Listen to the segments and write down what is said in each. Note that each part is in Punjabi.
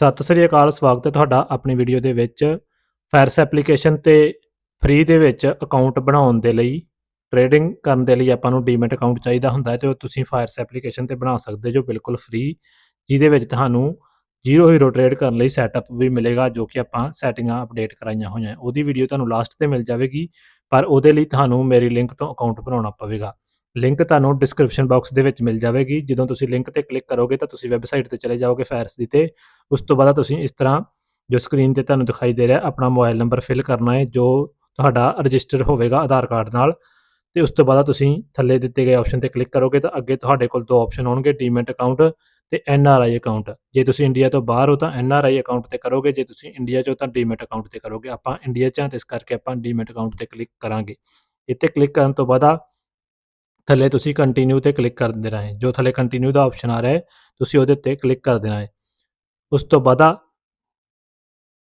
ਸਤਿ ਸ੍ਰੀ ਅਕਾਲ, ਸਵਾਗਤ ਹੈ ਤੁਹਾਡਾ ਆਪਣੀ ਵੀਡੀਓ ਦੇ ਵਿੱਚ। ਫਾਇਰਸ ਐਪਲੀਕੇਸ਼ਨ ਤੇ ਫ੍ਰੀ ਦੇ ਵਿੱਚ ਅਕਾਊਂਟ ਬਣਾਉਣ ਦੇ ਲਈ, ਟ੍ਰੇਡਿੰਗ ਕਰਨ ਦੇ ਲਈ ਆਪਾਂ ਨੂੰ ਡੀਮੈਟ ਅਕਾਊਂਟ ਚਾਹੀਦਾ ਹੁੰਦਾ ਹੈ ਤੇ ਉਹ ਤੁਸੀਂ ਫਾਇਰਸ ਐਪਲੀਕੇਸ਼ਨ ਤੇ ਬਣਾ ਸਕਦੇ ਜੋ ਬਿਲਕੁਲ ਫ੍ਰੀ, ਜਿਹਦੇ ਵਿੱਚ ਤੁਹਾਨੂੰ ਜ਼ੀਰੋ ਹੀਰੋ ਟ੍ਰੇਡ ਕਰਨ ਲਈ ਸੈਟਅਪ ਵੀ ਮਿਲੇਗਾ ਜੋ ਕਿ ਆਪਾਂ ਸੈਟਿੰਗਾਂ ਅਪਡੇਟ ਕਰਾਈਆਂ ਹੋਈਆਂ। ਉਹਦੀ ਵੀਡੀਓ ਤੁਹਾਨੂੰ ਲਾਸਟ ਤੇ ਮਿਲ ਜਾਵੇਗੀ, ਪਰ ਉਹਦੇ ਲਈ ਤੁਹਾਨੂੰ ਮੇਰੀ ਲਿੰਕ ਤੋਂ ਅਕਾਊਂਟ ਬਣਾਉਣਾ ਪਵੇਗਾ। ਲਿੰਕ ਤੁਹਾਨੂੰ ਡਿਸਕ੍ਰਿਪਸ਼ਨ ਬਾਕਸ ਦੇ ਵਿੱਚ ਮਿਲ ਜਾਵੇਗੀ। ਜਦੋਂ ਤੁਸੀਂ ਲਿੰਕ ਤੇ ਕਲਿੱਕ ਕਰੋਗੇ ਤਾਂ ਤੁਸੀਂ ਵੈਬਸਾਈਟ ਤੇ ਚਲੇ ਜਾਓਗੇ ਫਾਇਰਸ ਦੀ ਤੇ। ਉਸ ਤੋਂ ਬਾਅਦ ਤੁਸੀਂ ਇਸ ਤਰ੍ਹਾਂ ਜੋ ਸਕਰੀਨ ਤੇ ਤੁਹਾਨੂੰ ਦਿਖਾਈ ਦੇ ਰਿਹਾ, ਆਪਣਾ ਮੋਬਾਈਲ ਨੰਬਰ ਫਿਲ ਕਰਨਾ ਹੈ, ਜੋ ਤੁਹਾਡਾ ਰਜਿਸਟਰ ਹੋਵੇਗਾ ਆਧਾਰ ਕਾਰਡ ਨਾਲ। ਤੇ ਉਸ ਤੋਂ ਬਾਅਦ ਤੁਸੀਂ ਥੱਲੇ ਦਿੱਤੇ ਗਏ ਆਪਸ਼ਨ ਤੇ ਕਲਿੱਕ ਕਰੋਗੇ ਤਾਂ ਅੱਗੇ ਤੁਹਾਡੇ ਕੋਲ ਦੋ ਆਪਸ਼ਨ ਹੋਣਗੇ ਡੀਮੈਟ ਅਕਾਊਂਟ ਤੇ ਐਨ ਆਰ ਆਈ ਅਕਾਊਂਟ ਜੇ ਤੁਸੀਂ ਇੰਡੀਆ ਤੋਂ ਬਾਹਰ ਹੋ ਤਾਂ ਐਨ ਆਰ ਆਈ ਅਕਾਊਂਟ ਤੇ ਕਰੋਗੇ, ਜੇ ਤੁਸੀਂ ਇੰਡੀਆ 'ਚ ਹੋ ਤਾਂ ਡੀਮੈਟ ਅਕਾਊਂਟ ਤੇ ਕਰੋਗੇ। ਆਪਾਂ ਇੰਡੀਆ 'ਚ ਹਾਂ, ਤੇ ਇਸ ਕਰਕੇ ਆਪਾਂ ਡੀਮੈਟ ਅਕਾਊਂਟ ਤੇ ਕਲਿੱਕ ਕਰਾਂਗੇ। ਇੱਥੇ ਕਲਿੱਕ ਕਰਨ ਤੋਂ ਬਾਅਦ ਥੱਲੇ ਤੁਸੀਂ ਕੰਟੀਨਿਊ ਤੇ ਕਲਿੱਕ ਕਰ ਦੇਣਾ ਹੈ। ਜੋ ਥੱਲੇ ਕੰਟੀਨਿਊ ਦਾ ਆਪਸ਼ਨ ਆ ਰਿਹਾ ਹੈ, ਤੁਸੀਂ ਉਹਦੇ ਉੱਤੇ ਕਲਿੱਕ ਕਰ ਦੇਣਾ ਹੈ। ਉਸ ਤੋਂ ਬਾਅਦ ਆ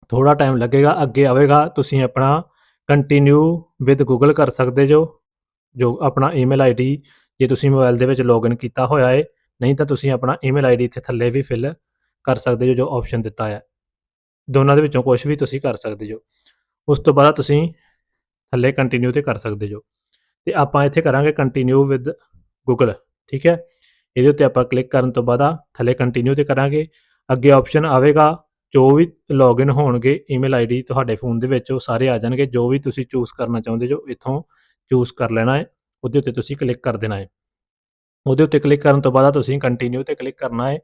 ਥੋੜਾ ਟਾਈਮ ਲੱਗੇਗਾ, ਅੱਗੇ ਆਵੇਗਾ, ਤੁਸੀਂ ਆਪਣਾ ਕੰਟੀਨਿਊ ਵਿਦ ਗੂਗਲ ਕਰ ਸਕਦੇ ਜੋ ਜੋ ਆਪਣਾ ਈਮੇਲ ਆਈਡੀ ਜੇ ਤੁਸੀਂ ਮੋਬਾਈਲ ਦੇ ਵਿੱਚ ਲੌਗਇਨ ਕੀਤਾ ਹੋਇਆ ਹੈ, ਨਹੀਂ ਤਾਂ ਤੁਸੀਂ ਆਪਣਾ ਈਮੇਲ ਆਈਡੀ ਇੱਥੇ ਥੱਲੇ ਵੀ ਫਿਲ ਕਰ ਸਕਦੇ ਜੋ ਜੋ ਆਪਸ਼ਨ ਦਿੱਤਾ ਹੈ। ਦੋਨਾਂ ਦੇ ਵਿੱਚੋਂ ਕੁਝ ਵੀ ਤੁਸੀਂ ਕਰ ਸਕਦੇ ਜੋ। ਉਸ ਤੋਂ ਬਾਅਦ ਤੁਸੀਂ ਥੱਲੇ ਕੰਟੀਨਿਊ ਤੇ ਕਰ ਸਕਦੇ ਜੋ। ਤੇ ਆਪਾਂ ਇੱਥੇ ਕਰਾਂਗੇ ਕੰਟੀਨਿਊ ਵਿਦ ਗੂਗਲ ਠੀਕ ਹੈ? ਇਹਦੇ ਉੱਤੇ ਆਪਾਂ ਕਲਿੱਕ ਕਰਨ ਤੋਂ ਬਾਅਦ ਥੱਲੇ ਕੰਟੀਨਿਊ ਤੇ ਕਰਾਂਗੇ। ਅੱਗੇ ਆਪਸ਼ਨ ਆਵੇਗਾ, ਜੋ ਵੀ ਲੌਗਇਨ ਹੋਣਗੇ ਈਮੇਲ ਆਈਡੀ ਤੁਹਾਡੇ ਫੋਨ ਦੇ ਵਿੱਚ, ਉਹ ਸਾਰੇ ਆ ਜਾਣਗੇ। ਜੋ ਵੀ ਤੁਸੀਂ ਚੂਜ਼ ਕਰਨਾ ਚਾਹੁੰਦੇ ਜੋ ਇੱਥੋਂ ਚੂਜ਼ ਕਰ ਲੈਣਾ ਹੈ, ਉਹਦੇ ਉੱਤੇ ਤੁਸੀਂ ਕਲਿੱਕ ਕਰ ਦੇਣਾ ਹੈ। ਉਹਦੇ ਉੱਤੇ ਕਲਿੱਕ ਕਰਨ ਤੋਂ ਬਾਅਦ ਤੁਸੀਂ ਕੰਟੀਨਿਊ ਤੇ ਕਲਿੱਕ ਕਰਨਾ ਹੈ।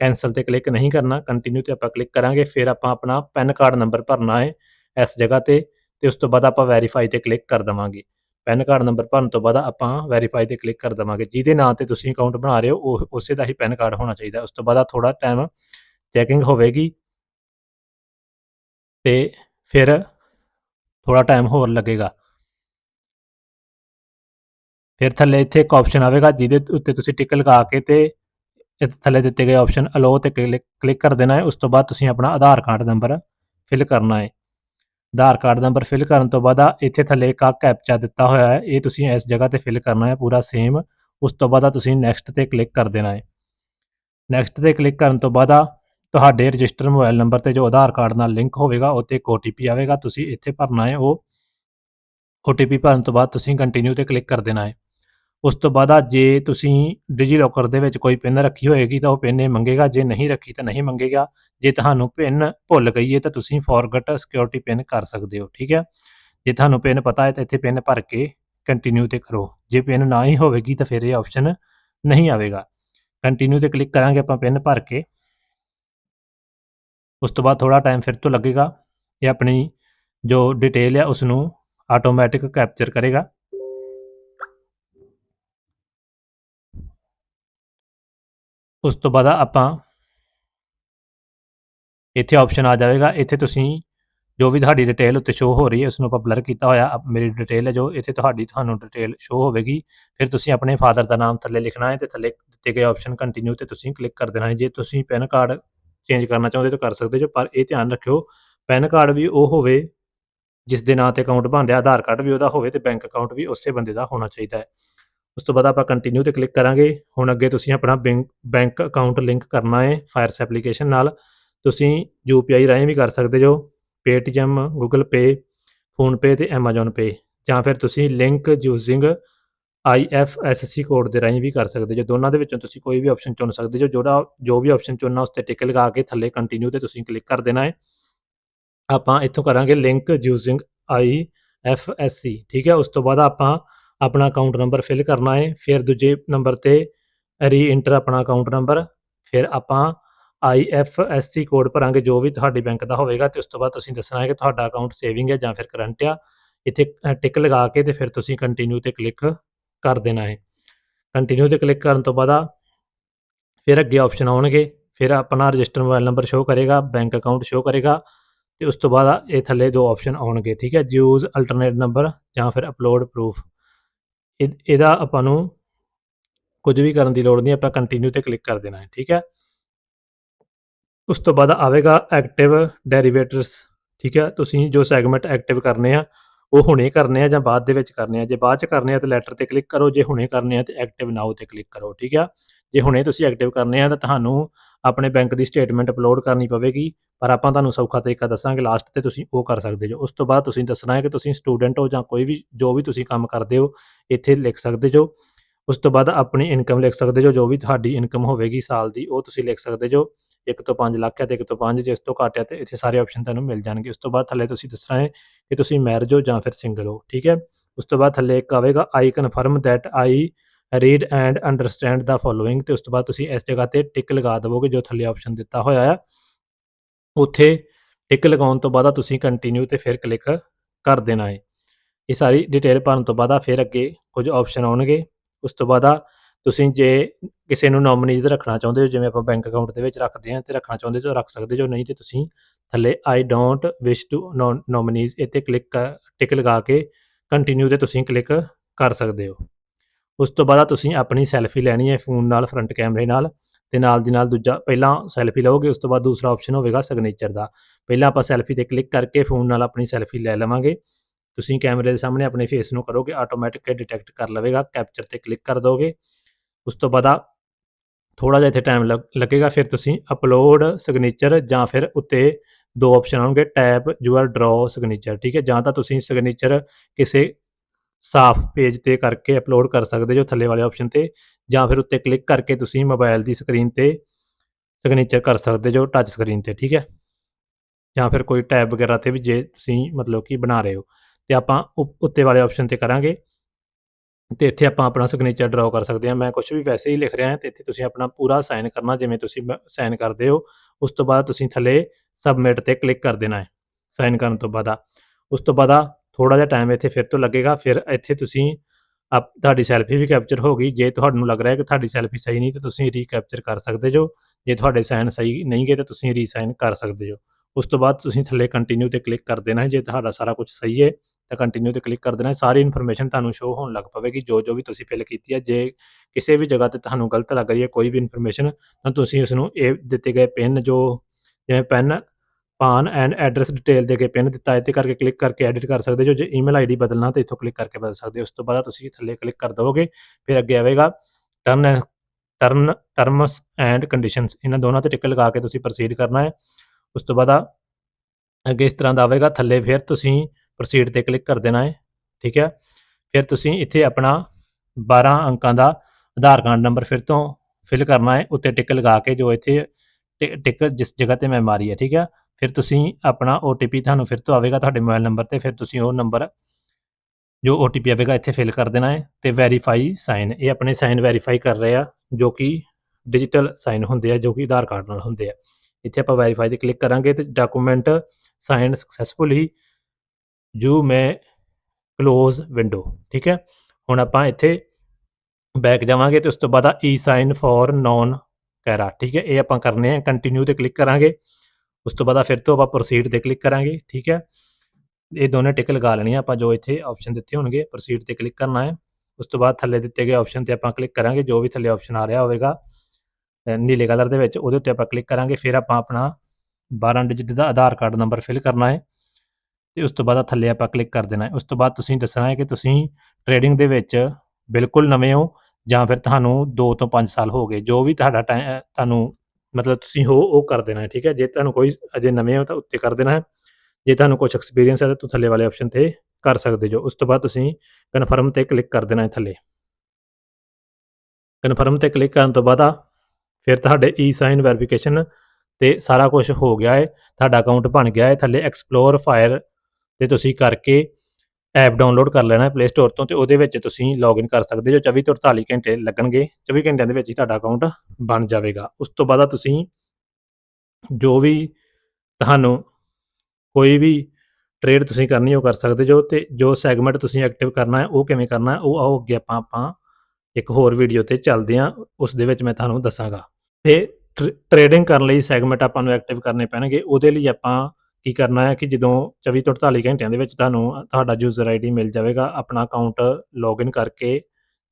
ਕੈਂਸਲ ਤੇ ਕਲਿੱਕ ਨਹੀਂ ਕਰਨਾ ਕੰਟੀਨਿਊ ਤੇ ਆਪਾਂ ਕਲਿੱਕ ਕਰਾਂਗੇ, ਫਿਰ ਆਪਾਂ ਆਪਣਾ ਪੈਨ ਕਾਰਡ ਨੰਬਰ ਭਰਨਾ ਹੈ ਇਸ ਜਗ੍ਹਾ ਤੇ ਤੇ ਉਸ ਤੋਂ ਬਾਅਦ ਆਪਾਂ ਵੈਰੀਫਾਈ ਤੇ ਕਲਿੱਕ ਕਰ ਦਵਾਂਗੇ। ਪੈਨ ਕਾਰਡ ਨੰਬਰ ਭਰਨ ਤੋਂ ਬਾਅਦ ਆਪਾਂ ਵੈਰੀਫਾਈ ਤੇ ਕਲਿੱਕ ਕਰ ਦਵਾਂਗੇ। ਜਿਹਦੇ ਨਾਂ ਤੇ ਤੁਸੀਂ ਅਕਾਊਂਟ ਬਣਾ ਰਹੇ ਹੋ, ਉਹ, ਉਸੇ ਦਾ ਹੀ ਪੈਨ ਕਾਰਡ ਹੋਣਾ ਚਾਹੀਦਾ। ਉਸ ਤੋਂ ਬਾਅਦ ਥੋੜਾ ਟਾਈਮ ਚੈਕਿੰਗ ਹੋਵੇਗੀ ਤੇ ਫਿਰ ਥੋੜਾ ਟਾਈਮ ਹੋਰ ਲੱਗੇਗਾ। ਫਿਰ ਥੱਲੇ ਇੱਥੇ ਇੱਕ ਆਪਸ਼ਨ ਆਵੇਗਾ, ਜਿਹਦੇ ਉੱਤੇ ਤੁਸੀਂ ਟਿਕ ਲਗਾ ਕੇ ਤੇ ਇੱਥੇ ਥੱਲੇ ਦਿੱਤੇ ਗਏ ਆਪਸ਼ਨ ਅਲੋ ਤੇ ਕਲਿੱਕ ਕਰ ਦੇਣਾ ਹੈ। ਉਸ ਤੋਂ ਬਾਅਦ ਤੁਸੀਂ ਆਪਣਾ ਆਧਾਰ ਕਾਰਡ ਨੰਬਰ ਫਿਲ ਕਰਨਾ ਹੈ। ਆਧਾਰ ਕਾਰਡ ਨੰਬਰ ਫਿਲ ਕਰਨ ਤੋਂ ਬਾਅਦ ਆ, ਇੱਥੇ ਥੱਲੇ ਇੱਕ ਆ ਕੈਪਚਾ ਦਿੱਤਾ ਹੋਇਆ ਹੈ। ਇਹ ਤੁਸੀਂ ਇਸ ਜਗ੍ਹਾ ਤੇ ਫਿਲ ਕਰਨਾ ਹੈ, ਪੂਰਾ ਸੇਮ ਉਸ ਤੋਂ ਬਾਅਦ ਤੁਸੀਂ ਨੈਕਸਟ ਤੇ ਕਲਿੱਕ ਕਰ ਦੇਣਾ ਹੈ। ਨੈਕਸਟ ਤੇ ਕਲਿੱਕ ਕਰਨ ਤੋਂ ਬਾਅਦ ਆ, ਤੁਹਾਡੇ ਰਜਿਸਟਰ ਮੋਬਾਈਲ ਨੰਬਰ ਤੇ ਜੋ ਆਧਾਰ ਕਾਰਡ ਨਾਲ ਲਿੰਕ ਹੋਵੇਗਾ ਉੱਤੇ ਇੱਕ OTP ਆਵੇਗਾ। ਤੁਸੀਂ ਇੱਥੇ ਭਰਨਾ ਹੈ, ਉਹ OTP ਭਰਨ ਤੋਂ ਬਾਅਦ ਤੁਸੀਂ ਕੰਟੀਨਿਊ ਤੇ ਕਲਿੱਕ ਕਰ ਦੇਣਾ ਹੈ। ਉਸ ਤੋਂ ਬਾਅਦ ਆ, ਜੇ ਤੁਸੀਂ ਡਿਜੀ ਲੋਕਰ ਦੇ ਵਿੱਚ ਕੋਈ ਪਿੰਨ ਰੱਖੀ ਹੋਏਗੀ, ਤਾਂ ਉਹ ਪਿੰਨ ਇਹ ਮੰਗੇਗਾ। ਜੇ ਨਹੀਂ ਰੱਖੀ, ਤਾਂ ਨਹੀਂ ਮੰਗੇਗਾ। ਜੇ ਤੁਹਾਨੂੰ ਪਿੰਨ ਭੁੱਲ ਗਈ ਹੈ ਤਾਂ ਤੁਸੀਂ ਫੋਰਗਟ ਸਿਕਿਉਰਿਟੀ ਪਿੰਨ ਕਰ ਸਕਦੇ ਹੋ, ਠੀਕ ਹੈ? ਜੇ ਤੁਹਾਨੂੰ ਪਿੰਨ ਪਤਾ ਹੈ ਤਾਂ ਇੱਥੇ ਪਿੰਨ ਭਰ ਕੇ ਕੰਟੀਨਿਊ ਤੇ ਕਰੋ। ਜੇ ਪਿੰਨ ਨਾ ਹੀ ਹੋਵੇਗੀ ਤਾਂ ਫਿਰ ਇਹ ਆਪਸ਼ਨ ਨਹੀਂ ਆਵੇਗਾ। ਕੰਟੀਨਿਊ ਤੇ ਕਲਿੱਕ ਕਰਾਂਗੇ ਆਪਾਂ ਪਿੰਨ ਭਰ ਕੇ। ਉਸ ਤੋਂ ਬਾਅਦ ਥੋੜਾ ਟਾਈਮ ਫਿਰ ਤੋਂ ਲੱਗੇਗਾ। ਇਹ ਆਪਣੀ ਜੋ ਡਿਟੇਲ ਹੈ ਉਸ ਨੂੰ ਆਟੋਮੈਟਿਕ ਕੈਪਚਰ ਕਰੇਗਾ। ਉਸ ਤੋਂ ਬਾਅਦ ਆਪਾਂ ਇੱਥੇ ਆਪਸ਼ਨ ਆ ਜਾਵੇਗਾ। ਇੱਥੇ ਤੁਸੀਂ ਜੋ ਵੀ ਤੁਹਾਡੀ ਡਿਟੇਲ ਉੱਤੇ ਸ਼ੋ ਹੋ ਰਹੀ ਹੈ ਉਸ ਨੂੰ ਆਪਾਂ ਬਲਰ ਕੀਤਾ ਹੋਇਆ ਮੇਰੀ ਡਿਟੇਲ ਹੈ ਜੋ, ਇੱਥੇ ਤੁਹਾਡੀ ਤੁਹਾਨੂੰ ਡਿਟੇਲ ਸ਼ੋ ਹੋਵੇਗੀ। ਫਿਰ ਤੁਸੀਂ ਆਪਣੇ ਫਾਦਰ ਦਾ ਨਾਮ ਥੱਲੇ ਲਿਖਣਾ ਹੈ ਤੇ ਥੱਲੇ ਦਿੱਤੇ ਗਏ ਆਪਸ਼ਨ ਕੰਟੀਨਿਊ ਤੇ ਤੁਸੀਂ ਕਲਿੱਕ ਕਰ ਦੇਣਾ ਹੈ। ਜੇ ਤੁਸੀਂ ਪੈਨ ਕਾਰਡ ਚੇਂਜ ਕਰਨਾ ਚਾਹੁੰਦੇ ਤਾਂ ਕਰ ਸਕਦੇ ਜੋ, ਪਰ ਇਹ ਧਿਆਨ ਰੱਖਿਓ ਪੈਨ ਕਾਰਡ ਵੀ ਉਹ ਹੋਵੇ ਜਿਸ ਦੇ ਨਾਂ ਤੇ ਅਕਾਊਂਟ ਬਣ ਰਿਹਾ ਆਧਾਰ ਕਾਰਡ ਵੀ ਉਹਦਾ ਹੋਵੇ ਤੇ ਬੈਂਕ ਅਕਾਊਂਟ ਵੀ ਉਸੇ ਬੰਦੇ ਦਾ ਹੋਣਾ ਚਾਹੀਦਾ ਹੈ। ਉਸ ਤੋਂ ਬਾਅਦ ਆਪਾਂ ਕੰਟੀਨਿਊ ਤੇ ਕਲਿੱਕ ਕਰਾਂਗੇ। ਹੁਣ ਅੱਗੇ ਤੁਸੀਂ ਆਪਣਾ ਬੈਂਕ ਬੈਂਕ ਅਕਾਊਂਟ ਲਿੰਕ ਕਰਨਾ ਹੈ ਫਾਇਰਸ ਐਪਲੀਕੇਸ਼ਨ ਨਾਲ। ਤੁਸੀਂ ਯੂਪੀਆਈ ਰਾਹੀਂ ਵੀ ਕਰ ਸਕਦੇ ਜੋ ਪੇਟੀਐਮ ਗੂਗਲ ਪੇ ਫੋਨਪੇ ਤੇ ਐਮਾਜ਼ਨ ਪੇ ਜਾਂ ਫਿਰ ਤੁਸੀਂ ਲਿੰਕ ਯੂਜ਼ਿੰਗ ਆਈਐਫਐਸਸੀ ਕੋਡ ਦੇ ਰਾਹੀਂ ਵੀ ਕਰ ਸਕਦੇ ਜੋ ਦੋਨਾਂ ਦੇ ਵਿੱਚੋਂ ਤੁਸੀਂ ਕੋਈ ਵੀ ਆਪਸ਼ਨ ਚੁਣ ਸਕਦੇ ਜੋ, ਜਿਹੜਾ ਜੋ ਵੀ ਆਪਸ਼ਨ ਚੁਣਨਾ ਉਸ ਤੇ ਟਿਕ ਲਗਾ ਕੇ ਥੱਲੇ ਕੰਟੀਨਿਊ ਤੇ ਤੁਸੀਂ ਕਲਿੱਕ ਕਰ ਦੇਣਾ ਹੈ। ਆਪਾਂ ਇੱਥੋਂ ਕਰਾਂਗੇ ਲਿੰਕ ਯੂਜ਼ਿੰਗ ਆਈਐਫਐਸਸੀ ਠੀਕ ਹੈ? ਉਸ ਤੋਂ ਬਾਅਦ ਆਪਾਂ ਆਪਣਾ ਅਕਾਊਂਟ ਨੰਬਰ ਫਿਲ ਕਰਨਾ ਹੈ, ਫਿਰ ਦੂਜੇ ਨੰਬਰ ਤੇ ਰੀ ਇੰਟਰ ਆਪਣਾ ਅਕਾਊਂਟ ਨੰਬਰ ਫਿਰ ਆਪਾਂ ਆਈਐਫਐਸਸੀ ਕੋਡ ਭਰਾਂਗੇ, ਜੋ ਵੀ ਤੁਹਾਡੇ ਬੈਂਕ ਦਾ ਹੋਵੇਗਾ ਤੇ ਉਸ ਤੋਂ ਬਾਅਦ ਤੁਸੀਂ ਦੱਸਣਾ ਹੈ ਕਿ ਤੁਹਾਡਾ ਅਕਾਊਂਟ ਸੇਵਿੰਗ ਹੈ ਜਾਂ ਫਿਰ ਕਰੰਟ ਆ, ਇੱਥੇ ਟਿਕ ਲਗਾ ਕੇ ਤੇ ਫਿਰ ਤੁਸੀਂ ਕੰਟੀਨਿਊ ਤੇ ਕਲਿੱਕ ਕਰ ਦੇਣਾ ਹੈ। ਕੰਟੀਨਿਊ ਤੇ ਕਲਿੱਕ ਕਰਨ ਤੋਂ ਬਾਅਦ ਫਿਰ ਅੱਗੇ ਆਪਸ਼ਨ ਆਉਣਗੇ, ਫਿਰ ਆਪਣਾ ਰਜਿਸਟਰ ਮੋਬਾਈਲ ਨੰਬਰ ਸ਼ੋ ਕਰੇਗਾ, ਬੈਂਕ ਅਕਾਊਂਟ ਸ਼ੋ ਕਰੇਗਾ ਤੇ ਉਸ ਤੋਂ ਬਾਅਦ ਇਹ ਥੱਲੇ ਦੋ ਆਪਸ਼ਨ ਆਉਣਗੇ, ਠੀਕ ਹੈ ਯੂਜ਼ ਅਲਟਰਨੇਟ ਨੰਬਰ ਜਾਂ ਫਿਰ ਅਪਲੋਡ ਪ੍ਰੂਫ ਇਹਦਾ ਆਪਾਂ ਨੂੰ ਕੁਝ ਵੀ ਕਰਨ ਦੀ ਲੋੜ ਨਹੀਂ, ਆਪਾਂ ਕੰਟੀਨਿਊ ਤੇ ਕਲਿੱਕ ਕਰ ਦੇਣਾ ਹੈ, ਠੀਕ ਹੈ। ਉਸ ਤੋਂ ਬਾਅਦ ਆਵੇਗਾ ਐਕਟਿਵ ਡੈਰੀਵੇਟਰਸ ਠੀਕ ਹੈ? ਤੁਸੀਂ ਜੋ ਸੈਗਮੈਂਟ ਐਕਟਿਵ ਕਰਨੇ ਆ, ਉਹ ਹੁਣੇ ਕਰਨੇ ਆ ਜਾਂ ਬਾਅਦ ਦੇ ਵਿੱਚ ਕਰਨੇ ਆ? ਜੇ ਬਾਅਦ ਚ ਕਰਨੇ ਆ ਤਾਂ ਲੈਟਰ ਤੇ ਕਲਿੱਕ ਕਰੋ, ਜੇ ਹੁਣੇ ਕਰਨੇ ਆ ਤਾਂ ਐਕਟਿਵ ਨਾਓ ਤੇ ਕਲਿੱਕ ਕਰੋ, ਠੀਕ ਆ? ਜੇ ਹੁਣੇ ਤੁਸੀਂ ਐਕਟਿਵ ਕਰਨੇ ਆ ਤਾਂ ਤੁਹਾਨੂੰ ਆਪਣੇ ਬੈਂਕ ਦੀ ਸਟੇਟਮੈਂਟ ਅਪਲੋਡ ਕਰਨੀ ਪਵੇਗੀ, ਪਰ ਆਪਾਂ ਤੁਹਾਨੂੰ ਸੌਖਾ ਤਰੀਕਾ ਦੱਸਾਂਗੇ ਲਾਸਟ ਤੇ ਤੁਸੀਂ ਉਹ ਕਰ ਸਕਦੇ ਜੋ। ਉਸ ਤੋਂ ਬਾਅਦ ਤੁਸੀਂ ਦੱਸਣਾ ਹੈ ਕਿ ਤੁਸੀਂ ਸਟੂਡੈਂਟ ਹੋ ਜਾਂ ਕੋਈ ਵੀ, ਜੋ ਵੀ ਤੁਸੀਂ ਕੰਮ ਕਰਦੇ ਹੋ, ਇੱਥੇ ਲਿਖ ਸਕਦੇ ਜੋ। ਉਸ ਤੋਂ ਬਾਅਦ ਆਪਣੀ ਇਨਕਮ ਲਿਖ ਸਕਦੇ ਜੋ ਜੋ ਵੀ ਤੁਹਾਡੀ ਇਨਕਮ ਹੋਵੇਗੀ ਸਾਲ ਦੀ, ਉਹ ਤੁਸੀਂ ਲਿਖ ਸਕਦੇ ਜੋ। 1 ਤੋਂ 5 ਲੱਖ ਹੈ ਤੇ 1 ਤੋਂ 5 ਇਸ ਤੋਂ ਘੱਟ ਹੈ ਤੇ ਇੱਥੇ ਸਾਰੇ ਆਪਸ਼ਨ ਤੁਹਾਨੂੰ ਮਿਲ ਜਾਣਗੇ। ਉਸ ਤੋਂ ਬਾਅਦ ਥੱਲੇ ਤੁਸੀਂ ਦੱਸਣਾ ਹੈ ਕਿ ਤੁਸੀਂ ਮੈਰਿਜ ਹੋ ਜਾਂ ਫਿਰ ਸਿੰਗਲ ਹੋ, ਠੀਕ ਹੈ? ਉਸ ਤੋਂ ਬਾਅਦ ਥੱਲੇ ਇੱਕ ਆਵੇਗਾ I confirm that I read and understand the following ਤੇ ਉਸ ਤੋਂ ਬਾਅਦ ਤੁਸੀਂ ਇਸ ਜਗ੍ਹਾ ਤੇ ਟਿਕ ਲਗਾ ਦੇਵੋਗੇ ਜੋ ਥੱਲੇ ਆਪਸ਼ਨ ਦਿੱਤਾ ਹੋਇਆ ਹੈ। ਉੱਥੇ ਟਿਕ ਲਗਾਉਣ ਤੋਂ ਬਾਅਦ ਤੁਸੀਂ ਕੰਟੀਨਿਊ ਤੇ ਫਿਰ ਕਲਿੱਕ ਕਰ ਦੇਣਾ ਹੈ। ਇਹ ਸਾਰੀ ਡਿਟੇਲ ਭਰਨ ਤੋਂ ਬਾਅਦ ਫਿਰ ਅੱਗੇ ਕੁਝ ਆਪਸ਼ਨ ਆਉਣਗੇ। ਉਸ ਤੋਂ ਬਾਅਦ ਤੁਸੀਂ ਜੇ ਕਿਸੇ ਨੂੰ ਨੋਮੀਨੀਜ਼ ਰੱਖਣਾ ਚਾਹੁੰਦੇ ਹੋ, ਜਿਵੇਂ ਆਪਾਂ ਬੈਂਕ ਅਕਾਊਂਟ ਦੇ ਵਿੱਚ ਰੱਖਦੇ ਹਾਂ, ਤੇ ਰੱਖਣਾ ਚਾਹੁੰਦੇ ਹੋ ਰੱਖ ਸਕਦੇ ਜੋ ਨਹੀਂ ਤੇ ਤੁਸੀਂ ਥੱਲੇ ਆਈ ਡੋਂਟ ਵਿਸ਼ ਟੂ ਨੋਮੀਨੀਜ਼ ਇੱਥੇ ਕਲਿੱਕ ਟਿਕ ਲਗਾ ਕੇ ਕੰਟੀਨਿਊ ਤੇ ਤੁਸੀਂ ਕਲਿੱਕ ਕਰ ਸਕਦੇ ਹੋ। ਉਸ ਤੋਂ ਬਾਅਦ ਤੁਸੀਂ ਆਪਣੀ ਸੈਲਫੀ ਲੈਣੀ ਹੈ ਫੋਨ ਨਾਲ ਫਰੰਟ ਕੈਮਰੇ ਨਾਲ, ਤੇ ਨਾਲ ਦੀ ਨਾਲ ਦੂਜਾ, ਪਹਿਲਾਂ ਸੈਲਫੀ ਲਓਗੇ, ਉਸ ਤੋਂ ਬਾਅਦ ਦੂਸਰਾ ਆਪਸ਼ਨ ਹੋਵੇਗਾ ਸਿਗਨੇਚਰ ਦਾ। ਪਹਿਲਾਂ ਆਪਾਂ ਸੈਲਫੀ ਤੇ ਕਲਿੱਕ ਕਰਕੇ ਫੋਨ ਨਾਲ ਆਪਣੀ ਸੈਲਫੀ ਲੈ ਲਵਾਂਗੇ। ਤੁਸੀਂ ਕੈਮਰੇ ਦੇ ਸਾਹਮਣੇ ਆਪਣੇ ਫੇਸ ਨੂੰ ਕਰੋਗੇ ਆਟੋਮੈਟਿਕ ਡਿਟੈਕਟ ਕਰ ਲਵੇਗਾ ਕੈਪਚਰ ਤੇ ਕਲਿੱਕ ਕਰ ਦੋਗੇ। ਉਸ ਤੋਂ ਬਾਅਦ ਥੋੜਾ ਜਿਹਾ ਇੱਥੇ ਟਾਈਮ ਲੱਗੇਗਾ, ਫਿਰ ਤੁਸੀਂ ਅਪਲੋਡ ਸਿਗਨੇਚਰ ਜਾਂ ਫਿਰ ਉੱਤੇ ਦੋ ਆਪਸ਼ਨ ਆਉਣਗੇ ਟੈਪ ਯੂਅਰ ਡਰਾਅ ਸਿਗਨੇਚਰ ਠੀਕ ਹੈ? ਜਾਂ ਤਾਂ ਤੁਸੀਂ ਸਿਗਨੇਚਰ ਕਿਸੇ ਸਾਫ਼ ਪੇਜ ਤੇ ਕਰਕੇ ਅਪਲੋਡ ਕਰ ਸਕਦੇ ਜੋ ਥੱਲੇ ਵਾਲੇ ਆਪਸ਼ਨ ਤੇ, ਜਾਂ ਫਿਰ ਉੱਤੇ ਕਲਿੱਕ ਕਰਕੇ ਤੁਸੀਂ ਮੋਬਾਈਲ ਦੀ ਸਕਰੀਨ ਤੇ ਸਿਗਨੇਚਰ ਕਰ ਸਕਦੇ ਜੋ ਟੱਚ ਸਕਰੀਨ ਤੇ, ਠੀਕ ਹੈ? ਜਾਂ ਫਿਰ ਕੋਈ ਟੈਬ ਵਗੈਰਾ ਤੇ ਵੀ ਜੇ ਤੁਸੀਂ ਮਤਲਬ ਕਿ ਬਣਾ ਰਹੇ ਹੋ। ਤੇ ਆਪਾਂ ਉੱਤੇ ਵਾਲੇ ਆਪਸ਼ਨ ਤੇ ਕਰਾਂਗੇ। ਤੇ ਇੱਥੇ ਆਪਾਂ ਆਪਣਾ ਸਿਗਨੇਚਰ ਡਰਾਅ ਕਰ ਸਕਦੇ ਹਾਂ। ਮੈਂ ਕੁਝ ਵੀ ਵੈਸੇ ਹੀ ਲਿਖ ਰਿਹਾ ਹਾਂ ਤੇ ਇੱਥੇ ਤੁਸੀਂ ਆਪਣਾ ਪੂਰਾ ਸਾਈਨ ਕਰਨਾ, ਜਿਵੇਂ ਤੁਸੀਂ ਸਾਈਨ ਕਰਦੇ ਹੋ। ਉਸ ਤੋਂ ਬਾਅਦ ਤੁਸੀਂ ਥੱਲੇ ਸਬਮਿਟ ਤੇ ਕਲਿੱਕ ਕਰ ਦੇਣਾ ਹੈ ਸਾਈਨ ਕਰਨ ਤੋਂ ਬਾਅਦ ਉਸ ਤੋਂ ਬਾਅਦ ਥੋੜਾ ਜਿਹਾ ਟਾਈਮ ਇੱਥੇ ਫਿਰ ਤੋਂ ਲੱਗੇਗਾ। ਫਿਰ ਇੱਥੇ ਤੁਸੀਂ ਆਪ, ਤੁਹਾਡੀ ਸੈਲਫੀ ਵੀ ਕੈਪਚਰ ਹੋ ਗਈ। ਜੇ ਤੁਹਾਨੂੰ ਲੱਗ ਰਿਹਾ ਕਿ ਤੁਹਾਡੀ ਸੈਲਫੀ ਸਹੀ ਨਹੀਂ, ਤਾਂ ਤੁਸੀਂ ਰੀਕੈਪਚਰ ਕਰ ਸਕਦੇ ਜੋ। ਜੇ ਤੁਹਾਡੇ ਸਾਈਨ ਸਹੀ ਨਹੀਂ ਗਏ, ਤਾਂ ਤੁਸੀਂ ਰੀਸਾਈਨ ਕਰ ਸਕਦੇ ਹੋ। ਉਸ ਤੋਂ ਬਾਅਦ ਤੁਸੀਂ ਥੱਲੇ ਕੰਟੀਨਿਊ ਤੇ ਕਲਿੱਕ ਕਰ ਦੇਣਾ ਜੇ ਤੁਹਾਡਾ ਸਾਰਾ ਕੁਝ ਸਹੀ ਹੈ। ਤਾਂ ਕੰਟੀਨਿਊ ਤੇ ਕਲਿੱਕ ਕਰ ਦੇਣਾ, ਸਾਰੀ ਇਨਫੋਰਮੇਸ਼ਨ ਤੁਹਾਨੂੰ ਸ਼ੋ ਹੋਣ ਲੱਗ ਪਵੇਗੀ, ਜੋ ਜੋ ਵੀ ਤੁਸੀਂ ਫਿਲ ਕੀਤੀ ਹੈ, ਜੇ ਕਿਸੇ ਵੀ ਜਗ੍ਹਾ ਤੇ ਤੁਹਾਨੂੰ ਗਲਤ ਲੱਗ ਰਹੀ ਹੈ, ਕੋਈ ਵੀ ਇਨਫੋਰਮੇਸ਼ਨ ਤਾਂ ਤੁਸੀਂ ਉਸ ਨੂੰ ਇਹ ਦਿੱਤੇ ਗਏ ਪਿੰਨ ਜੋ ਜਿਵੇਂ PAN PAN and address detail ਦੇ ਕੇ ਪਿੰਨ ਦਿੱਤਾ ਹੈ ਤੇ ਕਰਕੇ ਕਲਿੱਕ ਕਰਕੇ ਐਡਿਟ ਕਰ ਸਕਦੇ ਜੋ ਜੇ ਈਮੇਲ ਆਈਡੀ ਬਦਲਣਾ ਤਾਂ ਇੱਥੋਂ ਕਲਿੱਕ ਕਰਕੇ ਬਦਲ ਸਕਦੇ ਹੋ, ਉਸ ਤੋਂ ਬਾਅਦ ਤੁਸੀਂ ਥੱਲੇ ਕਲਿੱਕ ਕਰ ਦਵੋਗੇ, ਫਿਰ ਅੱਗੇ ਆਵੇਗਾ turn and turn terms and conditions ਇਹਨਾਂ ਦੋਨਾਂ ਤੇ ਟਿਕ ਲਗਾ ਕੇ ਤੁਸੀਂ ਪ੍ਰੋਸੀਡ ਕਰਨਾ ਹੈ, ਉਸ ਤੋਂ ਬਾਅਦ ਅੱਗੇ ਇਸ ਤਰ੍ਹਾਂ ਦਾ ਆਵੇਗਾ, ਥੱਲੇ ਫਿਰ ਤੁਸੀਂ ਪ੍ਰੋਸੀਡ ਤੇ ਕਲਿੱਕ ਕਰ ਦੇਣਾ ਹੈ, ਠੀਕ ਹੈ? ਫਿਰ ਤੁਸੀਂ ਇੱਥੇ ਆਪਣਾ 12 ਅੰਕਾਂ ਦਾ ਆਧਾਰ ਕਾਰਡ ਨੰਬਰ ਫਿਰ ਤੋਂ ਫਿਲ ਕਰਨਾ ਹੈ, ਉੱਤੇ ਟਿਕ ਲਗਾ ਕੇ ਜੋ ਇੱਥੇ ਟਿਕ ਜਿਸ ਜਗ੍ਹਾ ਤੇ ਮੈਂ ਮਾਰੀ ਹੈ, ਠੀਕ ਹੈ? ਫਿਰ ਤੁਸੀਂ ਆਪਣਾ OTP ਤੁਹਾਨੂੰ ਫਿਰ ਤੋਂ ਆਵੇਗਾ ਤੁਹਾਡੇ ਮੋਬਾਈਲ ਨੰਬਰ ਤੇ, ਫਿਰ ਤੁਸੀਂ ਉਹ ਨੰਬਰ ਜੋ OTP ਆਵੇਗਾ ਇੱਥੇ ਫਿਲ ਕਰ ਦੇਣਾ ਹੈ ਤੇ ਵੈਰੀਫਾਈ ਸਾਈਨ ਇਹ ਆਪਣੇ ਸਾਈਨ ਵੈਰੀਫਾਈ ਕਰ ਰਹੇ ਆ, ਜੋ ਕਿ ਡਿਜੀਟਲ ਸਾਈਨ ਹੁੰਦੇ ਆ, ਜੋ ਕਿ ਆਧਾਰ ਕਾਰਡ ਨਾਲ ਹੁੰਦੇ ਆ। ਇੱਥੇ ਆਪਾਂ ਵੈਰੀਫਾਈ ਤੇ ਕਲਿੱਕ ਕਰਾਂਗੇ ਤੇ document sign successfully you may close window ਠੀਕ ਹੈ? ਹੁਣ ਆਪਾਂ ਇੱਥੇ ਬੈਕ ਜਾਵਾਂਗੇ ਤੇ ਉਸ ਤੋਂ ਬਾਅਦ ਈ ਸਾਈਨ ਫॉर ਨੌਨ ਕੈਰਾ, ਠੀਕ ਹੈ? ਇਹ ਆਪਾਂ ਕਰਨੇ ਆ ਕੰਟੀਨਿਊ ਤੇ ਕਲਿੱਕ ਕਰਾਂਗੇ। ਉਸ ਤੋਂ ਬਾਅਦ ਫਿਰ ਤੋਂ ਆਪਾਂ ਪ੍ਰੋਸੀਡ ਤੇ ਕਲਿੱਕ ਕਰਾਂਗੇ, ਠੀਕ ਹੈ? ਇਹ ਦੋਨੇ ਟਿਕ ਲਗਾ ਲੈਣੀ ਆਪਾਂ ਜੋ ਇੱਥੇ ਆਪਸ਼ਨ ਦਿੱਤੇ ਹੋਣਗੇ ਪ੍ਰੋਸੀਡ ਤੇ ਕਲਿੱਕ ਕਰਨਾ ਹੈ। ਉਸ ਤੋਂ ਬਾਅਦ ਥੱਲੇ ਦਿੱਤੇ ਗਏ ਆਪਸ਼ਨ ਤੇ ਆਪਾਂ ਕਲਿੱਕ ਕਰਾਂਗੇ, ਜੋ ਵੀ ਥੱਲੇ ਆਪਸ਼ਨ ਆ ਰਿਹਾ ਹੋਵੇਗਾ ਨੀਲੇ ਕਲਰ ਦੇ ਵਿੱਚ, ਉਹਦੇ ਉੱਤੇ ਆਪਾਂ ਕਲਿੱਕ ਕਰਾਂਗੇ, ਫਿਰ ਆਪਾਂ ਆਪਣਾ 12 ਡਿਜਿਟ ਦਾ ਆਧਾਰ ਕਾਰਡ ਨੰਬਰ ਫਿਲ ਕਰਨਾ ਹੈ। ਤੇ ਉਸ ਤੋਂ ਬਾਅਦ ਥੱਲੇ ਆਪਾਂ ਕਲਿੱਕ ਕਰ ਦੇਣਾ। ਹੈ ਉਸ ਤੋਂ ਬਾਅਦ ਤੁਸੀਂ ਦੱਸਣਾ ਹੈ ਕਿ ਤੁਸੀਂ ਟ੍ਰੇਡਿੰਗ ਦੇ ਵਿੱਚ ਬਿਲਕੁਲ ਨਵੇਂ ਹੋ ਜਾਂ ਫਿਰ ਤੁਹਾਨੂੰ 2 ਤੋਂ 5 ਸਾਲ ਹੋ ਗਏ। ਜੋ ਵੀ ਤੁਹਾਡਾ ਤੁਹਾਨੂੰ ਮਤਲਬ ਤੁਸੀਂ ਹੋ, ਉਹ ਕਰ ਦੇਣਾ ਹੈ, ਠੀਕ ਹੈ? ਜੇ ਤੁਹਾਨੂੰ ਕੋਈ ਅਜੇ ਨਵੇਂ ਹੋ ਤਾਂ ਉੱਤੇ ਕਰ ਦੇਣਾ ਹੈ। ਜੇ ਤੁਹਾਨੂੰ ਕੁਝ ਐਕਸਪੀਰੀਅੰਸ ਹੈ ਤਾਂ ਤੁਸੀਂ ਥੱਲੇ ਵਾਲੇ ਆਪਸ਼ਨ ਤੇ ਕਰ ਸਕਦੇ ਜੋ। ਉਸ ਤੋਂ ਬਾਅਦ ਤੁਸੀਂ ਕਨਫਰਮ ਤੇ ਕਲਿੱਕ ਕਰ ਦੇਣਾ ਹੈ ਥੱਲੇ। ਕਨਫਰਮ ਤੇ ਕਲਿੱਕ ਕਰਨ ਤੋਂ ਬਾਅਦ ਆ, ਫਿਰ ਤੁਹਾਡੇ ਈ ਸਾਈਨ ਵੈਰੀਫਿਕੇਸ਼ਨ ਤੇ ਸਾਰਾ ਕੁਝ ਹੋ ਗਿਆ ਹੈ। ਤੁਹਾਡਾ ਅਕਾਊਂਟ ਬਣ ਗਿਆ ਹੈ। ਥੱਲੇ ਐਕਸਪਲੋਰ ਫਾਇਰ ਤੇ ਤੁਸੀਂ ਕਰਕੇ ਐਪ ਡਾਊਨਲੋਡ ਕਰ ਲੈਣਾ ਹੈ ਪਲੇ ਸਟੋਰ ਤੋਂ ਤੇ ਉਹਦੇ ਵਿੱਚ ਤੁਸੀਂ ਲੌਗਇਨ ਕਰ ਸਕਦੇ ਜੋ 24 ਤੋਂ 48 ਘੰਟੇ ਲੱਗਣਗੇ। 24 ਘੰਟਿਆਂ ਦੇ ਵਿੱਚ ਹੀ ਤੁਹਾਡਾ ਅਕਾਊਂਟ ਬਣ ਜਾਵੇਗਾ। ਉਸ ਤੋਂ ਬਾਅਦ ਤੁਸੀਂ ਜੋ ਵੀ ਤੁਹਾਨੂੰ ਕੋਈ ਵੀ ਟ੍ਰੇਡ ਤੁਸੀਂ ਕਰਨੀ ਉਹ ਕਰ ਸਕਦੇ ਜੋ ਤੇ ਜੋ ਸੈਗਮੈਂਟ ਤੁਸੀਂ ਐਕਟਿਵ ਕਰਨਾ ਹੈ, ਉਹ ਕਿਵੇਂ ਕਰਨਾ ਉਹ ਆਓ ਅੱਗੇ ਆਪਾਂ ਆਪਾਂ ਇੱਕ ਹੋਰ ਵੀਡੀਓ ਤੇ ਚੱਲਦੇ ਹਾਂ। ਉਸ ਦੇ ਵਿੱਚ ਮੈਂ ਤੁਹਾਨੂੰ ਦੱਸਾਂਗਾ। ਤੇ ਟ੍ਰੇਡਿੰਗ ਕਰਨ ਲਈ ਸੈਗਮੈਂਟ ਆਪਾਂ ਨੂੰ ਐਕਟਿਵ ਕਰਨੇ ਪੈਣਗੇ। ਉਹਦੇ ਲਈ ਆਪਾਂ ਕੀ ਕਰਨਾ ਹੈ ਕਿ ਜਦੋਂ 24 ਤੋਂ 48 ਘੰਟਿਆਂ ਦੇ ਵਿੱਚ ਤੁਹਾਨੂੰ ਤੁਹਾਡਾ ਯੂਜ਼ਰ ਆਈਡੀ ਮਿਲ ਜਾਵੇਗਾ, ਆਪਣਾ ਅਕਾਊਂਟ ਲੌਗਇਨ ਕਰਕੇ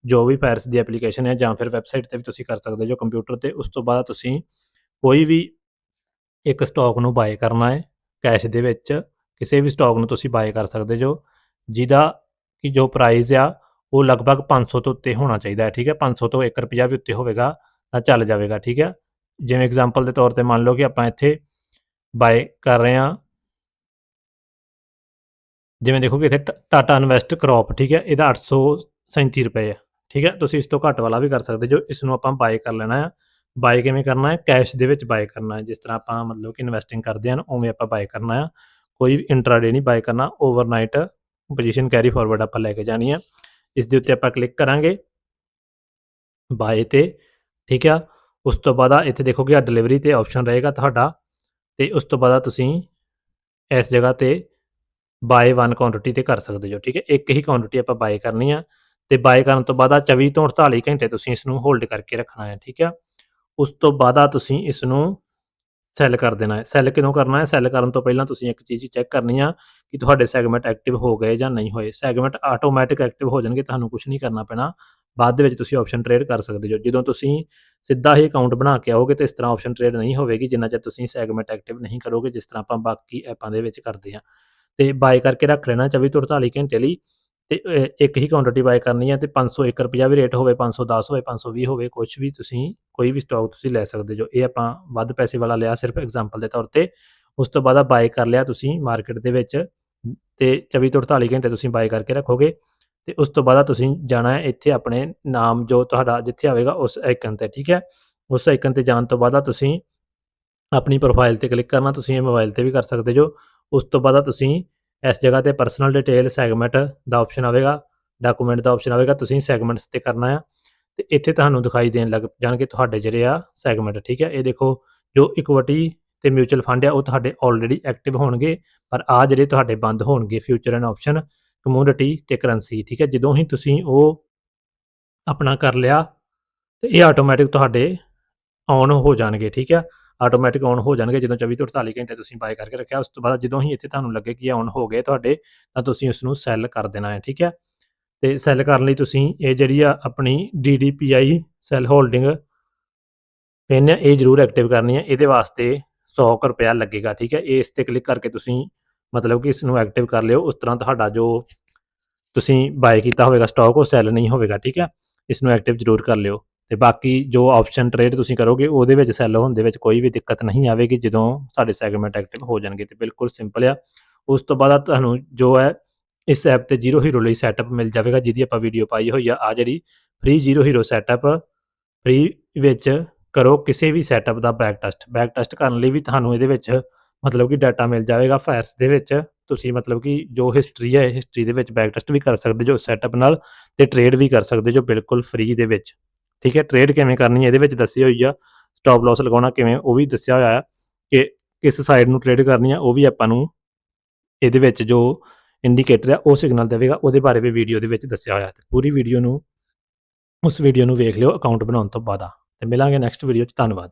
ਜੋ ਵੀ ਫਾਇਰਸ ਦੀ ਐਪਲੀਕੇਸ਼ਨ ਹੈ ਜਾਂ ਫਿਰ ਵੈਬਸਾਈਟ ਤੇ ਵੀ ਤੁਸੀਂ ਕਰ ਸਕਦੇ ਜੋ ਕੰਪਿਊਟਰ ਤੇ, ਉਸ ਤੋਂ ਬਾਅਦ ਤੁਸੀਂ ਕੋਈ ਵੀ ਇੱਕ ਸਟਾਕ ਨੂੰ ਬਾਏ ਕਰਨਾ ਹੈ ਕੈਸ਼ ਦੇ ਵਿੱਚ, ਕਿਸੇ ਵੀ ਸਟਾਕ ਨੂੰ ਤੁਸੀਂ ਬਾਏ ਕਰ ਸਕਦੇ ਜੋ, ਜਿਹਦਾ ਕਿ ਜੋ ਪ੍ਰਾਈਸ ਆ, ਉਹ ਲਗਭਗ 500 ਤੋਂ ਉੱਤੇ ਹੋਣਾ ਚਾਹੀਦਾ ਹੈ, ਠੀਕ ਹੈ? 500 ਤੋਂ 1 ਰੁਪਿਆ ਵੀ ਉੱਤੇ ਹੋਵੇਗਾ ਤਾਂ ਚੱਲ ਜਾਵੇਗਾ, ਠੀਕ ਹੈ? ਜਿਵੇਂ ਐਗਜ਼ਾਮਪਲ ਦੇ ਤੌਰ ਤੇ ਮੰਨ ਲਓ ਕਿ ਆਪਾਂ ਇੱਥੇ ਬਾਏ ਕਰ ਰਹੇ ਹਾਂ। ਜਿਵੇਂ ਦੇਖੋਗੇ ਇੱਥੇ ਟ- ਟਾਟਾ ਇਨਵੈਸਟ ਕ੍ਰੌਪ, ਠੀਕ ਹੈ, ਇਹਦਾ 837 ਰੁਪਏ ਹੈ ਠੀਕ ਹੈ, ਤੁਸੀਂ ਇਸ ਤੋਂ ਘੱਟ ਵਾਲਾ ਵੀ ਕਰ ਸਕਦੇ ਜੋ ਇਸ ਨੂੰ ਆਪਾਂ ਬਾਏ ਕਰ ਲੈਣਾ ਹੈ ਬਾਏ ਕਿਵੇਂ ਕਰਨਾ ਹੈ? ਕੈਸ਼ ਦੇ ਵਿੱਚ ਬਾਏ ਕਰਨਾ ਹੈ, ਜਿਸ ਤਰ੍ਹਾਂ ਆਪਾਂ ਮਤਲਬ ਕਿ ਇਨਵੈਸਟਿੰਗ ਕਰਦੇ ਹਾਂ ਉਵੇਂ ਆਪਾਂ ਬਾਏ ਕਰਨਾ ਹੈ ਕੋਈ ਵੀ ਇੰਟਰਾਡੇ ਨਹੀਂ ਬਾਏ ਕਰਨਾ ਓਵਰਨਾਈਟ ਪੋਜੀਸ਼ਨ ਕੈਰੀ ਫਾਰਵਰਡ ਆਪਾਂ ਲੈ ਕੇ ਜਾਣੀ ਹੈ ਇਸ ਦੇ ਉੱਤੇ ਆਪਾਂ ਕਲਿੱਕ ਕਰਾਂਗੇ। ਬਾਏ ਤੇ, ਠੀਕ ਆ, ਉਸ ਤੋਂ ਬਾਅਦ ਇੱਥੇ ਦੇਖੋਗੇ ਆ ਡਿਲੀਵਰੀ ਤੇ ਆਪਸ਼ਨ ਰਹੇਗਾ ਤੁਹਾਡਾ। ਤੇ ਉਸ ਤੋਂ ਬਾਅਦ ਤੁਸੀਂ ਇਸ ਜਗ੍ਹਾ ਤੇ ਬਾਏ ਵਨ ਕੁਆਂਟੀਟੀ ਤੇ ਕਰ ਸਕਦੇ ਹੋ, ਠੀਕ ਹੈ? ਇੱਕ ਹੀ ਕੁਆਂਟੀਟੀ ਆਪਾਂ ਬਾਏ ਕਰਨੀ ਆ ਤੇ ਬਾਏ ਕਰਨ ਤੋਂ ਬਾਅਦ ਆ 24 ਤੋਂ 48 ਘੰਟੇ ਤੁਸੀਂ ਇਸ ਨੂੰ ਹੋਲਡ ਕਰਕੇ ਰੱਖਣਾ ਹੈ, ਠੀਕ ਹੈ? ਉਸ ਤੋਂ ਬਾਅਦ ਤੁਸੀਂ ਇਸ ਨੂੰ ਸੈੱਲ ਕਰ ਦੇਣਾ ਹੈ। ਸੈੱਲ ਕਿਦੋਂ ਕਰਨਾ ਹੈ? ਸੈੱਲ ਕਰਨ ਤੋਂ ਪਹਿਲਾਂ ਤੁਸੀਂ ਇੱਕ ਚੀਜ਼ ਚੈੱਕ ਕਰਨੀ ਆ ਕਿ ਤੁਹਾਡੇ ਸੈਗਮੈਂਟ ਐਕਟਿਵ ਹੋ ਗਏ ਜਾਂ ਨਹੀਂ ਹੋਏ। ਸੈਗਮੈਂਟ ਆਟੋਮੈਟਿਕ ਐਕਟਿਵ ਹੋ ਜਾਣਗੇ, ਤੁਹਾਨੂੰ ਕੁਝ ਨਹੀਂ ਕਰਨਾ ਪੈਣਾ। ਬਾਅਦ ਦੇ ਵਿੱਚ ਤੁਸੀਂ ਆਪਸ਼ਨ ਟ੍ਰੇਡ ਕਰ ਸਕਦੇ ਹੋ ਜਦੋਂ ਤੁਸੀਂ ਸਿੱਧਾ ਹੀ ਅਕਾਊਂਟ ਬਣਾ ਕੇ ਆਓਗੇ ਤੇ ਇਸ ਤਰ੍ਹਾਂ ਆਪਸ਼ਨ ਟ੍ਰੇਡ ਨਹੀਂ ਹੋਵੇਗੀ, ਜਿੰਨਾ ਚਿਰ ਤੁਸੀਂ ਸੈਗਮੈਂਟ ਐਕਟਿਵ ਨਹੀਂ ਕਰੋਗੇ, ਜਿਸ ਤਰ੍ਹਾਂ ਆਪਾਂ ਬਾਕੀ ਐਪਾਂ ਦੇ ਵਿੱਚ ਕਰਦੇ ਹਾਂ। ਤੇ ਬਾਏ ਕਰਕੇ ਰੱਖ ਲੈਣਾ 24 ਤੋਂ 48 ਘੰਟੇ ਲਈ, ਤੇ ਇੱਕ ਹੀ ਕੁਆਂਟੀਟੀ ਬਾਏ ਕਰਨੀ ਹੈ ਤੇ 501 ਰੁਪਿਆ ਵੀ ਰੇਟ ਹੋਵੇ 510 ਹੋਵੇ 520 ਹੋਵੇ ਕੁਝ ਵੀ ਤੁਸੀਂ, ਕੋਈ ਵੀ ਸਟਾਕ ਤੁਸੀਂ ਲੈ ਸਕਦੇ ਜੋ। ਇਹ ਆਪਾਂ ਵੱਧ ਪੈਸੇ ਵਾਲਾ ਲਿਆ ਸਿਰਫ ਐਗਜ਼ਾਮਪਲ ਦੇ ਤੌਰ ਤੇ। ਉਸ ਤੋਂ ਬਾਅਦ ਆ ਬਾਏ ਕਰ ਲਿਆ ਤੁਸੀਂ ਮਾਰਕੀਟ ਦੇ ਵਿੱਚ, ਤੇ 24 ਤੋਂ 48 ਘੰਟੇ ਤੁਸੀਂ ਬਾਏ ਕਰਕੇ ਰੱਖੋਗੇ। ਤੇ ਉਸ ਤੋਂ ਬਾਅਦ ਤੁਸੀਂ ਜਾਣਾ ਹੈ ਇੱਥੇ ਆਪਣੇ ਨਾਮ ਜੋ ਤੁਹਾਡਾ ਜਿੱਥੇ ਆਵੇਗਾ ਉਸ ਆਈਕਨ ਤੇ, ਠੀਕ ਹੈ? ਉਸ ਆਈਕਨ ਤੇ ਜਾਣ ਤੋਂ ਬਾਅਦ ਤੁਸੀਂ ਆਪਣੀ ਪ੍ਰੋਫਾਈਲ ਤੇ ਕਲਿੱਕ ਕਰਨਾ, ਤੁਸੀਂ ਇਹ ਮੋਬਾਈਲ ਤੇ ਵੀ ਕਰ ਸਕਦੇ ਜੋ। ਉਸ ਤੋਂ ਬਾਅਦ ਤੁਸੀਂ ਇਸ ਜਗ੍ਹਾ ਤੇ ਪਰਸਨਲ ਡਿਟੇਲ ਸੈਗਮੈਂਟ ਦਾ ਆਪਸ਼ਨ ਆਵੇਗਾ ਡਾਕੂਮੈਂਟ ਦਾ ਆਪਸ਼ਨ ਆਵੇਗਾ, ਤੁਸੀਂ ਸੈਗਮੈਂਟਸ ਤੇ ਕਰਨਾ ਆ। ਤੇ ਇੱਥੇ ਤੁਹਾਨੂੰ ਦਿਖਾਈ ਦੇਣ ਲੱਗ ਜਾਣਗੇ ਤੁਹਾਡੇ ਜਿਹੜੇ ਆ ਸੈਗਮੈਂਟ ਠੀਕ ਹੈ? ਇਹ ਦੇਖੋ, ਜੋ ਇਕੁਇਟੀ ਤੇ ਮਿਊਚੁਅਲ ਫੰਡ ਆ, ਉਹ ਤੁਹਾਡੇ ਆਲਰੇਡੀ ਐਕਟਿਵ ਹੋਣਗੇ, ਪਰ ਆ ਜਿਹੜੇ ਤੁਹਾਡੇ ਬੰਦ ਹੋਣਗੇ ਫਿਊਚਰ ਐਂਡ ਆਪਸ਼ਨ ਕਮੋਡਿਟੀ ਤੇ ਕਰੰਸੀ ਠੀਕ ਹੈ? ਜਦੋਂ ਹੀ ਤੁਸੀਂ ਉਹ ਆਪਣਾ ਕਰ ਲਿਆ ਤੇ ਇਹ ਆਟੋਮੈਟਿਕ ਤੁਹਾਡੇ ਔਨ ਹੋ ਜਾਣਗੇ, ਠੀਕ ਹੈ? ਆਟੋਮੈਟਿਕ ਔਨ ਹੋ ਜਾਣਗੇ, ਜਦੋਂ 24 ਤੋਂ 48 ਘੰਟੇ ਤੁਸੀਂ ਬਾਏ ਕਰਕੇ ਰੱਖਿਆ, ਉਸ ਤੋਂ ਬਾਅਦ ਜਦੋਂ ਹੀ ਇੱਥੇ ਤੁਹਾਨੂੰ ਲੱਗੇ ਕਿ ਔਨ ਹੋ ਗਏ ਤੁਹਾਡੇ, ਤਾਂ ਤੁਸੀਂ ਉਸ ਨੂੰ ਸੈੱਲ ਕਰ ਦੇਣਾ ਹੈ, ਠੀਕ ਹੈ? ਤੇ ਸੈੱਲ ਕਰਨ ਲਈ ਤੁਸੀਂ ਇਹ ਜਿਹੜੀ ਆ ਆਪਣੀ DDPI ਸੈੱਲ ਹੋਲਡਿੰਗ ਪਿੰਨ ਹੈ ਇਹ ਜ਼ਰੂਰ ਐਕਟਿਵ ਕਰਨੀ ਹੈ, ਇਹਦੇ ਵਾਸਤੇ 100 ਕੁ ਰੁਪਇਆ ਲੱਗੇਗਾ, ਠੀਕ ਹੈ? ਇਸ ਤੇ ਕਲਿੱਕ ਕਰਕੇ ਤੁਸੀਂ ਮਤਲਬ ਕਿ ਇਸ ਨੂੰ ਐਕਟਿਵ ਕਰ ਲਿਓ, ਉਸ ਤਰ੍ਹਾਂ ਤੁਹਾਡਾ ਜੋ ਤੁਸੀਂ ਬਾਏ ਕੀਤਾ ਹੋਵੇਗਾ ਸਟਾਕ ਉਹ ਸੈੱਲ ਨਹੀਂ ਹੋਵੇਗਾ, ਠੀਕ ਹੈ? ਇਸ ਨੂੰ ਐਕਟਿਵ ਜ਼ਰੂਰ ਕਰ ਲਿਓ। ਤੇ ਬਾਕੀ ਜੋ ਆਪਸ਼ਨ ਟ੍ਰੇਡ ਤੁਸੀਂ ਕਰੋਗੇ, ਉਹਦੇ ਵਿੱਚ ਸੈੱਲ ਹੋਣ ਦੇ ਵਿੱਚ ਕੋਈ ਵੀ ਦਿੱਕਤ ਨਹੀਂ ਆਵੇਗੀ, ਜਦੋਂ ਸਾਡੇ ਸੈਗਮੈਂਟ ਐਕਟਿਵ ਹੋ ਜਾਣਗੇ, ਤੇ ਬਿਲਕੁਲ ਸਿੰਪਲ ਆ। ਉਸ ਤੋਂ ਬਾਅਦ ਤੁਹਾਨੂੰ ਜੋ ਹੈ, ਇਸ ਐਪ ਤੇ ਜ਼ੀਰੋ ਹੀਰੋ ਲਈ ਸੈਟਅਪ ਮਿਲ ਜਾਵੇਗਾ, ਜਿਹਦੀ ਆਪਾਂ ਵੀਡੀਓ ਪਾਈ ਹੋਈ ਆ। ਆ ਜਿਹੜੀ free zero hero setup free ਵਿੱਚ ਕਰੋ ਕਿਸੇ ਵੀ ਸੈਟਅਪ ਦਾ ਬੈਕ ਟੈਸਟ ਬੈਕ ਟੈਸਟ ਕਰਨ ਲਈ ਵੀ ਤੁਹਾਨੂੰ ਇਹਦੇ ਵਿੱਚ ਮਤਲਬ ਕਿ ਡਾਟਾ ਮਿਲ ਜਾਵੇਗਾ ਫਾਇਰਸ ਦੇ ਵਿੱਚ, ਤੁਸੀਂ ਮਤਲਬ ਕਿ ਜੋ ਹਿਸਟਰੀ ਹੈ ਹਿਸਟਰੀ ਦੇ ਵਿੱਚ ਬੈਕ ਟੈਸਟ ਵੀ ਕਰ ਸਕਦੇ ਜੋ ਸੈਟਅਪ ਨਾਲ ਤੇ ਟ੍ਰੇਡ ਵੀ ਕਰ ਸਕਦੇ ਜੋ ਬਿਲਕੁਲ ਫ੍ਰੀ ਦੇ ਵਿੱਚ। ਠੀਕ ਹੈ ਟ੍ਰੇਡ ਕਿਵੇਂ ਕਰਨੀ ਹੈ, ਇਹਦੇ ਵਿੱਚ ਦੱਸੀ ਹੋਈ ਆ ਸਟਾਪ ਲਾਸ ਲਗਾਉਣਾ ਕਿਵੇਂ, ਉਹ ਵੀ ਦੱਸਿਆ ਹੋਇਆ ਹੈ ਕਿ ਕਿਸ ਸਾਈਡ ਨੂੰ ਟ੍ਰੇਡ ਕਰਨੀ ਆ, ਉਹ ਵੀ ਆਪਾਂ ਨੂੰ ਇਹਦੇ ਵਿੱਚ ਜੋ ਇੰਡੀਕੇਟਰ ਹੈ ਉਹ ਸਿਗਨਲ ਦੇਵੇਗਾ, ਉਹਦੇ ਬਾਰੇ ਵੀ ਵੀਡੀਓ ਦੇ ਵਿੱਚ ਦੱਸਿਆ ਹੋਇਆ ਤੇ ਪੂਰੀ ਵੀਡੀਓ ਨੂੰ, ਉਸ ਵੀਡੀਓ ਨੂੰ ਵੇਖ ਲਿਓ ਅਕਾਊਂਟ ਬਣਾਉਣ ਤੋਂ ਬਾਅਦ ਆ। ਤੇ ਮਿਲਾਂਗੇ ਨੈਕਸਟ ਵੀਡੀਓ 'ਚ, ਧੰਨਵਾਦ।